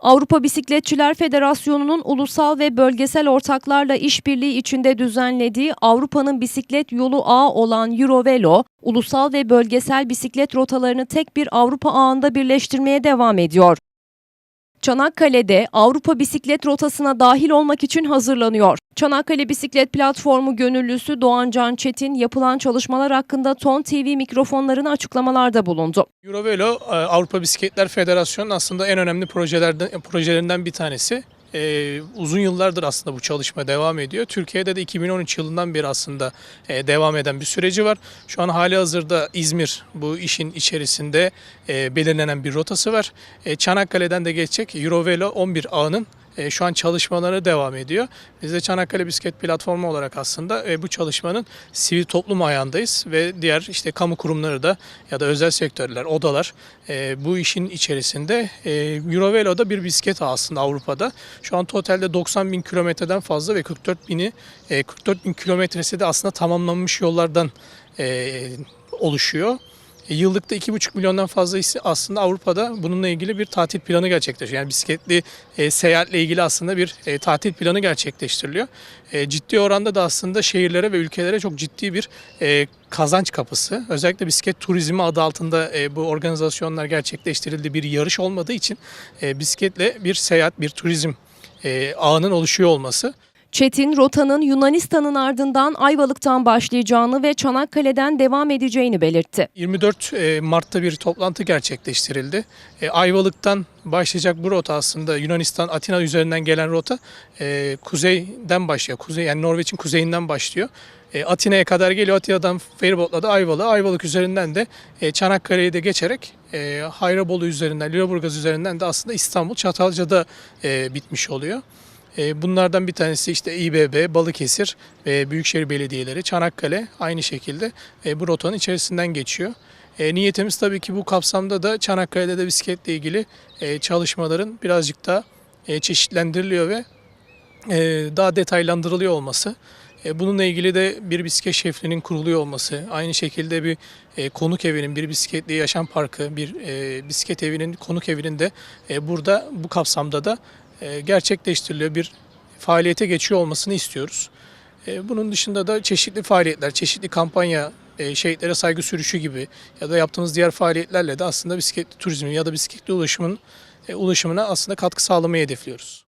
Avrupa Bisikletçiler Federasyonu'nun ulusal ve bölgesel ortaklarla işbirliği içinde düzenlediği Avrupa'nın bisiklet yolu ağı olan Eurovelo, ulusal ve bölgesel bisiklet rotalarını tek bir Avrupa ağında birleştirmeye devam ediyor. Çanakkale'de Avrupa bisiklet rotasına dahil olmak için hazırlanıyor. Çanakkale Bisiklet Platformu gönüllüsü Doğan Can Çetin yapılan çalışmalar hakkında Ton TV mikrofonlarına açıklamalarda bulundu. Eurovelo e, Avrupa Bisikletler Federasyonu'nun aslında en önemli projelerden projelerinden bir tanesi. Ee, uzun yıllardır aslında bu çalışma devam ediyor. Türkiye'de de 2013 yılından beri aslında e, devam eden bir süreci var. Şu an hali hazırda İzmir bu işin içerisinde e, belirlenen bir rotası var. E, Çanakkale'den de geçecek Eurovelo 11 ağının e, şu an çalışmaları devam ediyor. Biz de Çanakkale Bisiklet Platformu olarak aslında e, bu çalışmanın sivil toplum ayağındayız ve diğer işte kamu kurumları da ya da özel sektörler, odalar e, bu işin içerisinde. E, Eurovelo da bir bisiklet aslında Avrupa'da. Şu an totalde 90 bin kilometreden fazla ve 44 bini, e, 44 bin kilometresi de aslında tamamlanmış yollardan e, oluşuyor. E, Yıllıkta 2,5 milyondan fazla aslında Avrupa'da bununla ilgili bir tatil planı gerçekleşiyor. Yani bisikletli e, seyahatle ilgili aslında bir e, tatil planı gerçekleştiriliyor. E, ciddi oranda da aslında şehirlere ve ülkelere çok ciddi bir e, kazanç kapısı. Özellikle bisiklet turizmi adı altında e, bu organizasyonlar gerçekleştirildi. Bir yarış olmadığı için e, bisikletle bir seyahat, bir turizm e, ağının oluşuyor olması Çetin, rotanın Yunanistan'ın ardından Ayvalık'tan başlayacağını ve Çanakkale'den devam edeceğini belirtti. 24 e, Mart'ta bir toplantı gerçekleştirildi. E, Ayvalık'tan başlayacak bu rota aslında Yunanistan, Atina üzerinden gelen rota e, kuzeyden başlıyor. Kuzey yani Norveç'in kuzeyinden başlıyor. Atina'ya kadar geliyor. Atina'dan feribotla da Ayvalık'a, Ayvalık üzerinden de Çanakkale'yi de geçerek Hayrabolu üzerinden, Lüleburgaz üzerinden de aslında İstanbul, Çatalca'da bitmiş oluyor. E, Bunlardan bir tanesi işte İBB, Balıkesir Büyükşehir Belediyeleri, Çanakkale aynı şekilde e, bu rotanın içerisinden geçiyor. E, niyetimiz tabii ki bu kapsamda da Çanakkale'de de bisikletle ilgili e, çalışmaların birazcık daha çeşitlendiriliyor ve daha detaylandırılıyor olması. E, bununla ilgili de bir bisiklet şefliğinin kuruluyor olması, aynı şekilde bir konuk evinin, bir bisikletli yaşam parkı, bir e, bisiklet evinin, konuk evinin de burada bu kapsamda da gerçekleştiriliyor bir faaliyete geçiyor olmasını istiyoruz. E, Bunun dışında da çeşitli faaliyetler, çeşitli kampanya, e, şehitlere saygı sürüşü gibi ya da yaptığımız diğer faaliyetlerle de aslında bisikletli turizmin ya da bisikletli ulaşımın e, ulaşımına aslında katkı sağlamayı hedefliyoruz.